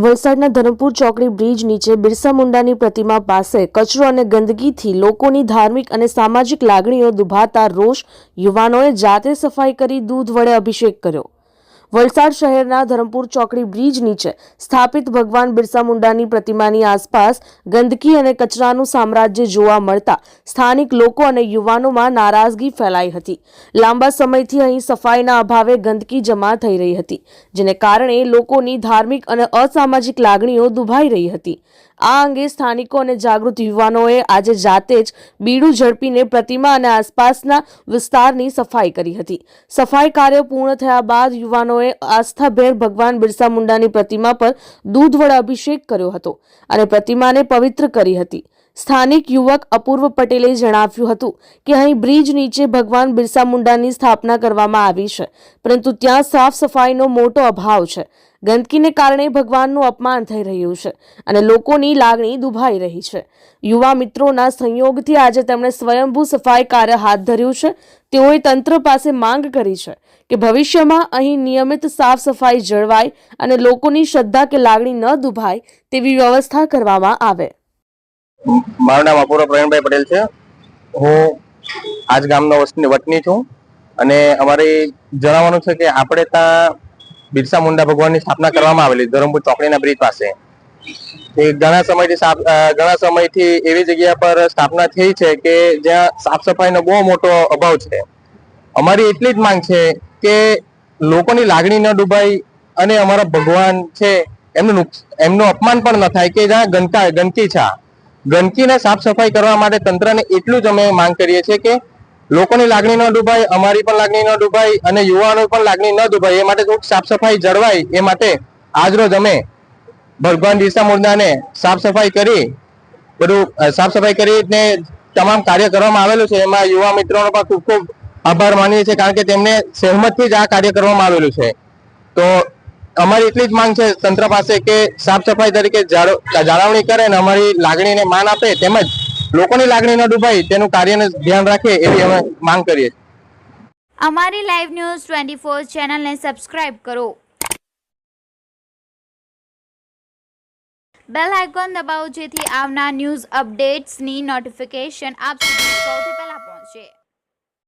વલસાડના ધરમપુર ચોકડી બ્રિજ નીચે બિરસા મુંડાની પ્રતિમા પાસે કચરો અને ગંદકીથી લોકોની ધાર્મિક અને સામાજિક લાગણીઓ દુભાતા રોષ યુવાનોએ જાતે સફાઈ કરી દૂધ વડે અભિષેક કર્યો. વલસાડ શહેરના ધરમપુર ચોકડી બ્રિજ નીચે સ્થાપિત ભગવાન બિરસા મુંડાની પ્રતિમાની આસપાસ ગંદકી અને કચરાનું સામ્રાજ્ય જોવા મળતા સ્થાનિક લોકો અને યુવાનોમાં નારાજગી ફેલાઈ હતી. લાંબા સમયથી અહીં સફાઈના અભાવે ગંદકી જમા થઈ રહી હતી, જેને કારણે લોકોની ધાર્મિક અને અસામાજિક લાગણીઓ દુભાઈ રહી હતી. આ અંગે સ્થાનિકો અને જાગૃત યુવાનોએ આજે જાતે જ બીડું ઝડપીને પ્રતિમા અને આસપાસના વિસ્તારની સફાઈ કરી હતી. સફાઈ કાર્ય પૂર્ણ થયા બાદ યુવાનોએ આસ્થાભેર ભગવાન બિરસા મુંડાની પ્રતિમા પર દૂધ વડે અભિષેક કર્યો હતો અને પ્રતિમાને પવિત્ર કરી હતી. સ્થાનિક યુવક અપૂર્વ પટેલે જણાવ્યું હતું કે અહીં બ્રિજ નીચે ભગવાન બિરસા મુંડાની સ્થાપના કરવામાં આવી છે, પરંતુ ત્યાં સાફ સફાઈનો મોટો અભાવ છે. ગંદકીને કારણે ભગવાનનું અપમાન થઈ રહ્યું છે અને લોકોની લાગણી દુભાઈ રહી છે. યુવા મિત્રોના સંયોગથી આજે તેમણે સ્વયંભૂ સફાઈ કાર્ય હાથ ધર્યું છે. તેઓએ તંત્ર પાસે માંગ કરી છે કે ભવિષ્યમાં અહીં નિયમિત સાફ સફાઈ જળવાય અને લોકોની શ્રદ્ધા કે લાગણી ન દુભાય તેવી વ્યવસ્થા કરવામાં આવે. મારું નામ અપૂર્વ પ્રવીણભાઈ પટેલ છે. હું આજ ગામનો વતની છું અને અમારે જણાવવાનું છે કે આપણે ત્યાં બિરસા મુંડા ભગવાનની સ્થાપના કરવામાં આવેલી, ધરમપુર ચોકડીના બ્રિજ પાસે. એ ઘણા સમયથી ઘણા સમયથી એવી જગ્યા પર સ્થાપના થઈ છે કે જ્યાં સાફ સફાઈનો બહુ મોટો અભાવ છે. અમારી એટલી જ માંગ છે કે લોકોની લાગણી ન ડૂબાય અને અમારા ભગવાન છે એમનું એમનું અપમાન પણ ન થાય કે જ્યાં ગંદકા ગંદકી છે. ગંદકીને સાફ સફાઈ કરવા માટે તંત્રને એટલું જ અમે માંગ કરીએ છીએ કે લોકોની લાગણી ન ડૂબાય અમારી પણ લાગણી ન ડૂબાય અને યુવાનો પણ લાગણી ન ડૂબાય એ માટે થોડુંક સાફ સફાઈ જળવાય એ માટે આજરોજ અમે ભગવાન બિરસા મુંડાને સાફ સફાઈ કરી બધું સાફ સફાઈ કરીને તમામ કાર્ય કરવામાં આવેલું છે. એમાં યુવા મિત્રોનો પણ ખૂબ ખૂબ આભાર માનીએ છીએ કારણ કે તેમને સહેમતથી જ આ કાર્ય કરવામાં આવેલું છે. તો અમારી એટલી જ માંગ છે તંત્ર પાસે કે સાફ સફાઈ તરીકે જાળવણી કરે અને અમારી લાગણીને માન આપે તેમજ લોકોની લાગણી ન ડૂબાય તેનું કાર્યને ધ્યાન રાખે એવી અમે માંગ કરીએ અમારી લાઈવ ન્યૂઝ ટ્વેન્ટી ફોર ચેનલને સબસ્ક્રાઇબ કરો. બેલ આઇકોન દબાવો જેથી આવનાર ન્યૂઝ અપડેટ્સની નોટિફિકેશન આપ સુધી સૌથી પહેલા પહોંચે.